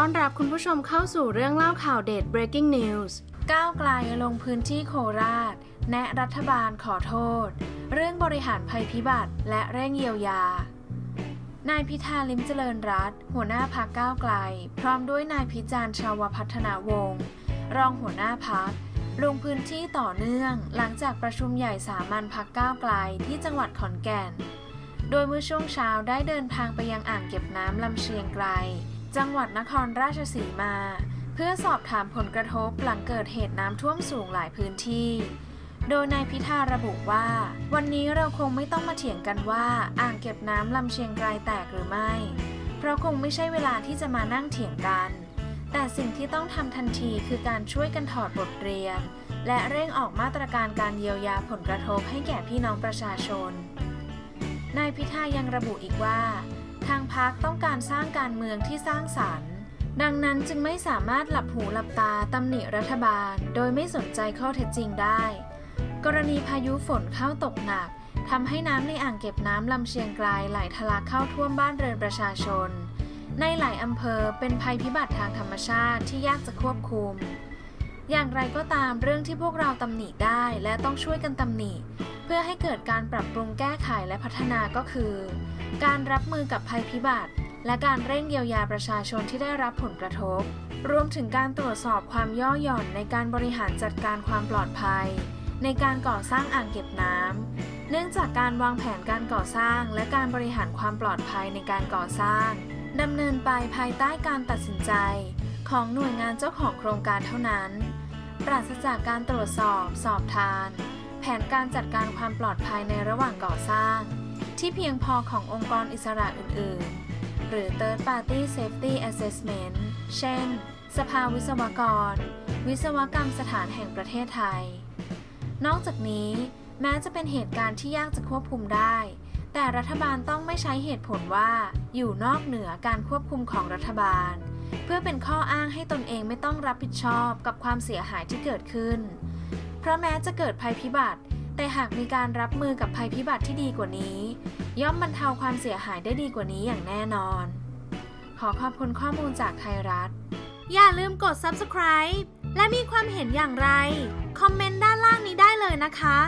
ต้อนรับคุณผู้ชมเข้าสู่เรื่องเล่าข่าวเด็ด breaking news ก้าวไกลลงพื้นที่โคราช แนะรัฐบาลขอโทษ เรื่องบริหารภัยพิบัติ และเร่งเยียวยา นายพิธาลิมเจริญรัตหัวหน้าพักก้าวไกล พร้อมด้วยนายพิจารณ์ชาวพัฒนาวงศ์รองหัวหน้าพักลงพื้นที่ต่อเนื่อง หลังจากประชุมใหญ่สามัญพักก้าวไกลที่จังหวัดขอนแก่น โดยเมื่อช่วงเช้าได้เดินทางไปยังอ่างเก็บน้ำลำเชียงไกล จังหวัดนครราชสีมา เพื่อสอบถามผลกระทบหลังเกิดเหตุน้ำท่วมสูงหลายพื้นที่ โดยนายพิธาระบุว่า วันนี้เราคงไม่ต้องมาเถียงกันว่า อ่างเก็บน้ำลำเชียงไกรแตกหรือไม่ เพราะคงไม่ใช่เวลาที่จะมานั่งเถียงกัน แต่สิ่งที่ต้องทำทันทีคือการช่วยกันถอดบทเรียน และเร่งออกมาตรการการเยียวยาผลกระทบให้แก่พี่น้องประชาชนนายพิธายังระบุอีกว่า ทางพักต้องการสร้างการเมืองที่สร้างสรรค์ ดังนั้นจึงไม่สามารถหลับหูหลับตาตำหนิรัฐบาล โดยไม่สนใจข้อเท็จจริงได้ กรณีพายุฝนเข้าตกหนักทำให้น้ำในอ่างเก็บน้ำลำเชียงไกลไหลทะลักเข้าท่วมบ้านเรือนประชาชน ในหลายอำเภอเป็นภัยพิบัติทางธรรมชาติที่ยากจะควบคุม อย่างไรก็ตามเรื่องที่พวกเราตำหนิได้และต้องช่วยกันตำหนิ เพื่อให้เกิดการปรับปรุงแก้ไขและพัฒนาก็คือ การรับมือกับภัยพิบัติ และการเร่งเยียวยาประชาชนที่ได้รับผลกระทบ รวมถึงการตรวจสอบความย่อหย่อนในการบริหารจัดการความปลอดภัย ในการก่อสร้างอ่างเก็บน้ำเนื่องจากการวางแผนการก่อสร้าง และการบริหารความปลอดภัยในการก่อสร้างดำเนินไปภายใต้การตัดสินใจ ของหน่วยงานเจ้าของโครงการเท่านั้น ปราศจากการตรวจสอบ สอบทาน ผนการจัดการความปลอดภัยในระหว่างก่อสร้าง ที่เพียงพอขององค์กรอิสระอื่น ๆ หรือ Third Party Safety Assessment เช่น สภาวิศวกร วิศวกรรมสถานแห่งประเทศไทย นอกจากนี้ แม้จะเป็นเหตุการณ์ที่ยากจะควบคุมได้ แต่รัฐบาลต้องไม่ใช้เหตุผลว่าอยู่นอกเหนือการควบคุมของรัฐบาล เพื่อเป็นข้ออ้างให้ตนเองไม่ต้องรับผิดชอบกับความเสียหายที่เกิดขึ้น ราะแม้จะเกิดภัยพิบัติ แต่หากมีการรับมือกับภัยพิบัติที่ดีกว่านี้ ย่อมบรรเทาความเสียหายได้ดีกว่านี้อย่างแน่นอน ขอขอบคุณข้อมูลจากไทยรัฐ อย่าลืมกด subscribe และมีความเห็นอย่างไร คอมเมนต์ด้านล่างนี้ได้เลยนะคะ